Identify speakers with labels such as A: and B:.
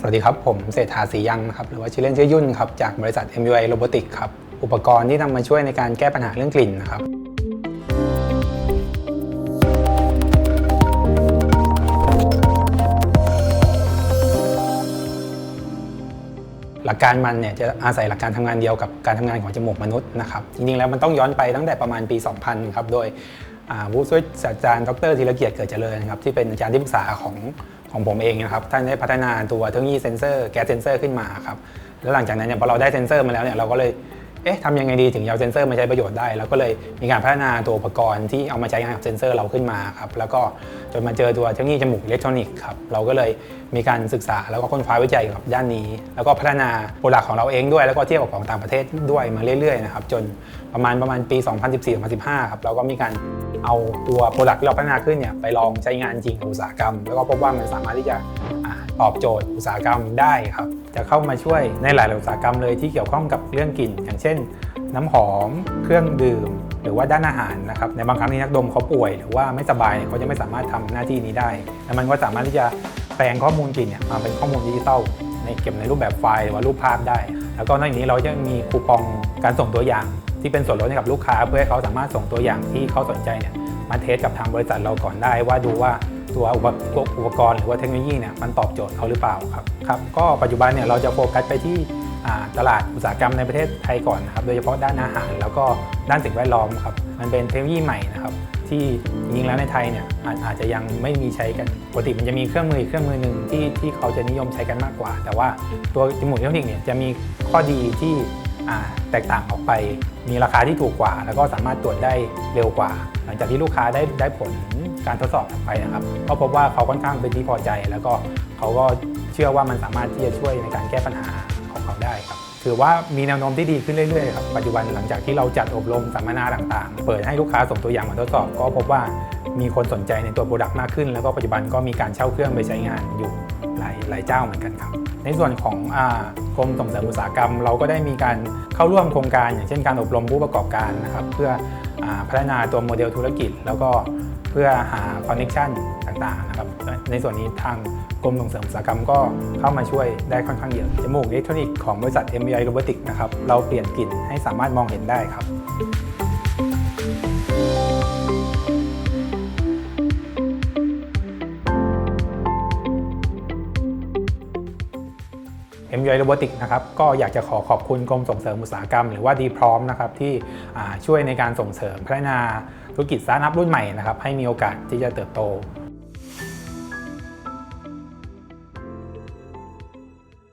A: สวัสดีครับ ผมเศรษฐาศรียังครับหรือว่าชื่อเล่นชื่อยุ่นครับจากบริษัท MUI Robotics ครับ อุปกรณ์ที่นำมาช่วยในการแก้ปัญหาเรื่องกลิ่นนะครับหลักการมันเนี่ยจะอาศัยหลักการทำงานเดียวกับการทำงานของจมูกมนุษย์นะครับจริงๆแล้วมันต้องย้อนไปตั้งแต่ประมาณปี 2000 ครับ โดยผู้ช่วยศาสตราจารย์ดรธีรเกียรติเกิดเจริญครับที่เป็นอาจารย์ที่ปรึกษาของ ของผมเองนะครับท่านได้พัฒนาตัวเทคโนโลยีเซนเซอร์แก๊สเซนเซอร์ขึ้นมาครับแล้วหลังจากนั้นเนี่ยพอเราได้เซนเซอร์มาแล้วเนี่ยเราก็เลย เอ๊ะทำยังไงดีถึงเอาเซนเซอร์มาใช้ประโยชน์ได้ แล้วก็เลยมีการพัฒนาตัวอุปกรณ์ที่เอามาใช้งานกับเซนเซอร์เราขึ้นมาครับแล้วก็จนมาเจอตัวเทคโนโลยีจมูกอิเล็กทรอนิกส์ครับเราก็เลยมีการศึกษาแล้วก็ค้นคว้าวิจัยกับด้านนี้ แล้วก็พัฒนาโปรดักต์ของเราเองด้วย แล้วก็เทียบกับของต่างประเทศด้วยมาเรื่อยๆนะครับจนประมาณประมาณปี 2014-2015ครับเราก็มีการเอาตัวโปรดักต์ที่เราพัฒนาขึ้นเนี่ยไปลองใช้งานจริงกับอุตสาหกรรม แล้วก็พบว่ามันสามารถที่จะอ่าตอบโจทย์อุตสาหกรรมได้ครับ จะเข้ามาช่วยในหลายอุตสาหกรรมเลยที่เกี่ยวข้องกับเรื่องกลิ่น อย่างเช่น น้ำหอม เครื่องดื่ม หรือว่าด้านอาหารนะครับในบางครั้งที่นักดมเขาป่วย หรือว่าไม่สบายเขาจะไม่สามารถทำหน้าที่นี้ได้ แล้วมันก็สามารถที่จะแปลงข้อมูลกลิ่นเนี่ยมาเป็นข้อมูลดิจิตอลในเก็บในรูปแบบไฟล์หรือว่ารูปภาพได้ แล้วก็นอกจากนี้เราจะมีคูปองการส่งตัวอย่าง ที่เป็นส่วนลดให้กับลูกค้า เพื่อให้เขาสามารถส่งตัวอย่างที่เขาสนใจเนี่ยมาเทสกับทางบริษัทเราก่อนได้ว่าดูว่า ตัวอุปกอุปกรณ์หรือว่าเทคโนโลยีเนี่ยมันตอบโจทย์เขาหรือเปล่าครับครับก็ปัจจุบันเนี่ยเราจะโฟกัสไปที่ตลาดอุตสาหกรรมในประเทศไทยก่อนนะครับโดยเฉพาะด้านอาหาร แล้วก็ด้านสิ่งแวดล้อมครับมันเป็นเทคโนโลยีใหม่นะครับที่จริงแล้วในไทยเนี่ยอาจจะยังไม่มีใช้กันปกติมันจะมีเครื่องมือเครื่องมือหนึ่งที่ที่เขาจะนิยมใช้กันมากกว่า แต่ว่าตัวจมูกอิเล็กทรอนิกส์เนี่ยจะมีข้อดีที่ แตกต่างออกไป มีราคาที่ถูกกว่า แล้วก็สามารถตรวจได้เร็วกว่า หลังจากที่ลูกค้าได้ได้ผลการทดสอบไปนะครับ ก็พบว่าเขาค่อนข้างเป็นที่พอใจ แล้วก็เขาก็เชื่อว่ามันสามารถที่จะช่วยในการแก้ปัญหาของเขาได้ครับถือว่ามีแนวโน้มที่ดีขึ้นเรื่อยๆครับปัจจุบันหลังจากที่เราจัดอบรมสัมมนาต่างๆ เปิดให้ลูกค้าส่งตัวอย่างมาทดสอบ ก็พบว่ามีคนสนใจในตัวโปรดักต์มากขึ้น แล้วก็ปัจจุบันก็มีการเช่าเครื่องไปใช้งานอยู่ หลายหลายเจ้าเหมือนกันครับ ในส่วนของกรมส่งเสริมอุตสาหกรรม เราก็ได้มีการเข้าร่วมโครงการอย่างเช่นการอบรมผู้ประกอบการนะครับเพื่ออพัฒนาตัวโมเดลธุรกิจ แล้วก็เพื่อหาคอนเน็ชันต่างๆนะครับในส่วนนี้ทางกรมส่งเสริมอุตสาหกรรมก็เข้ามาช่วยได้ค่อนข้างเยอะจมูกอิเล็กทรอนิกส์ของบริษัท MBI Robotics นะครับเราเปลี่ยนกลิ่นให้สามารถมองเห็นได้ครับ MUI Robotics นะครับก็อยากจะขอขอบคุณกรมส่งเสริมอุตสาหกรรม หรือว่าดีพร้อมนะครับที่ช่วยในการส่งเสริมพัฒนาธุรกิจสตาร์ทอัพรุ่นใหม่นะครับให้มีโอกาสที่จะเติบโต